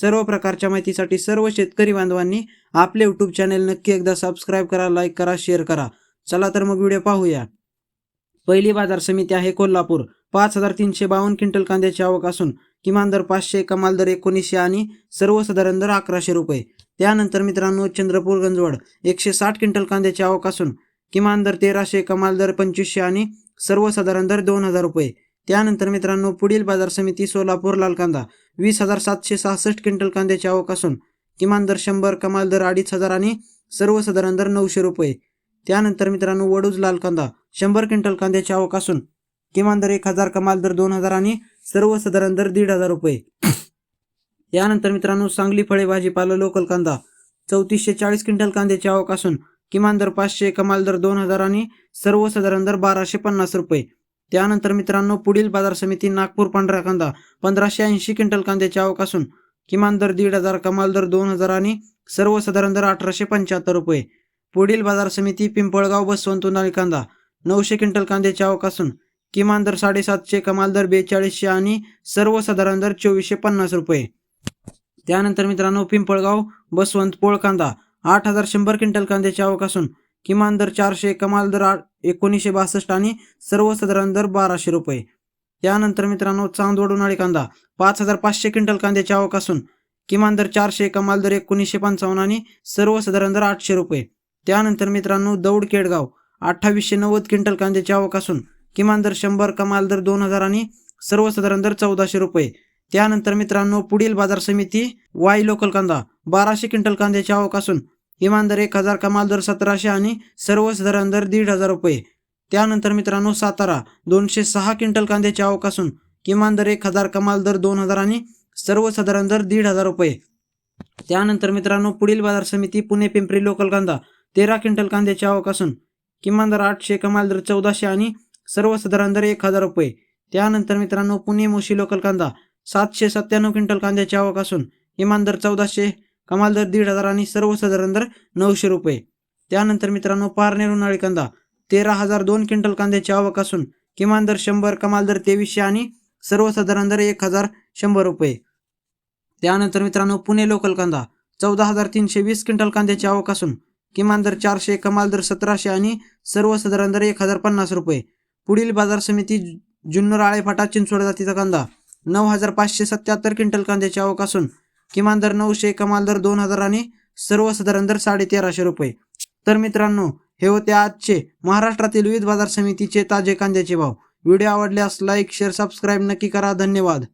सर्व प्रकारच्या माहितीसाठी सर्व शेतकरी बांधवांनी आपले यूट्यूब चॅनेल नक्की एकदा सबस्क्राईब करा लाईक करा शेअर करा. चला तर मग व्हिडिओ पाहूया. पहिली बाजार समिती आहे कोल्हापूर. पाच हजार तीनशे बावन्न क्विंटल कांद्याची आवक असून किमान दर पाचशे कमाल दर एकोणीसशे आणि सर्वसाधारण दर अकराशे रुपये. त्यानंतर मित्रांनो चंद्रपूर गंजवड एकशे साठ क्विंटल कांद्याची आवक असून किमान दर तेराशे कमाल दर पंचवीसशे आणि सर्वसाधारण दर दोन हजार रुपये. त्यानंतर मित्रांनो पुढील बाजार समिती सोलापूर लाल कांदा वीस हजार सातशे सहासष्ट क्विंटल कांद्याची आवक असून किमान दर शंभर कमाल दर अडीच हजार आणि सर्वसाधारण दर नऊशे रुपये. त्यानंतर मित्रांनो वडूज लाल कांदा शंभर क्विंटल कांद्याची आवक असून किमान दर एक हजार कमाल दर दोन हजार आणि सर्वसाधारण दर दीड हजार रुपये. यानंतर मित्रांनो सांगली फळे भाजीपाला लोकल कांदा चौतीसशे चाळीस क्विंटल कांद्याची आवक असून किमान दर पाचशे कमाल दर दोन हजार आणि सर्वसाधारण दर बाराशे पन्नास रुपये. त्यानंतर मित्रांनो पुढील बाजार समिती नागपूर पांढरा कांदा पंधराशे ऐंशी क्विंटल कांद्याची आवक असून किमान दर दीड हजार कमाल दर दोन हजार आणि सर्वसाधारण दर अठराशे पंच्याहत्तर रुपये. पुढील बाजार समिती पिंपळगाव बसवंत उन्हाळी कांदा नऊशे क्विंटल कांद्याची आवक असून किमान दर साडेसातशे कमाल दर बेचाळीसशे आणि सर्वसाधारण दर चोवीसशे पन्नास रुपये. त्यानंतर मित्रांनो पिंपळगाव बसवंत पोळ कांदा आठ हजार शंभर क्विंटल कांद्याची आवक असून किमान दर चारशे कमाल दर आठ एकोणीसशे बासष्ट आणि सर्वसाधारण दर बाराशे रुपये. त्यानंतर मित्रांनो चांदवड उन्हाळी कांदा. पाच हजार पाचशे क्विंटल कांद्याची आवक असून किमान दर चारशे कमाल दर एकोणीसशे पंचावन्न आणि सर्वसाधारण दर आठशे रुपये. त्यानंतर मित्रांनो दौड केडगाव. अठ्ठावीसशे नव्वद क्विंटल कांद्याची आवक असून किमान दर शंभर कमाल दर दोन हजार आणि सर्वसाधारण दर चौदाशे रुपये. त्यानंतर मित्रांनो पुढील बाजार समिती वाई लोकल कांदा. बाराशे क्विंटल कांद्याची आवक असून किमान दर एक हजार कमाल दर सतराशे आणि सर्वसाधारण दर दीड हजार रुपये. त्यानंतर मित्रांनो सातारा दोनशे सहा क्विंटल कांद्याची आवक असून किमान दर एक हजार कमाल दर दोन हजार आणि सर्वसाधारण दर दीड हजार रुपये. त्यानंतर मित्रांनो पुढील बाजार समिती पुणे पिंपरी लोकल कांदा तेरा क्विंटल कांद्याची आवक असून किमान दर आठशे कमाल दर चौदाशे आणि सर्वसाधारण दर एक हजार रुपये. त्यानंतर मित्रांनो पुणे मोशी लोकल कांदा सातशे सत्त्याण्णव क्विंटल कांद्याची आवक असून किमान दर चौदाशे कमाल दर दीड हजार आणि सर्वसाधारण दर नऊशे रुपये. त्यानंतर मित्रांनो पारनेर उन्हाळी कांदा. तेरा हजार दोन क्विंटल कांद्याची आवक असून किमान दर शंभर कमाल दर तेवीसशे आणि सर्वसाधारण दर एक हजार शंभर रुपये. त्यानंतर मित्रांनो पुणे लोकल कांदा. चौदा हजार तीनशे वीस क्विंटल कांद्याची आवक असून किमान दर चारशे कमाल दर सतराशे आणि सर्वसाधारण दर एक हजार पन्नास रुपये. पुढील बाजार समिती जुन्नर आळेफाटा चिंचवड जातीचा कांदा. नऊ हजार पाचशे सत्याहत्तर क्विंटल कांद्याची आवक असून किमान दर नऊशे कमाल दर दोन हजार आणि सर्वसाधारण दर साडे तेराशे रुपये. तर मित्रांनो हे होते आजचे महाराष्ट्रातील विविध बाजार समितीचे ताजे कांद्याचे भाव. व्हिडिओ आवडल्यास लाईक शेअर सबस्क्राईब नक्की करा. धन्यवाद.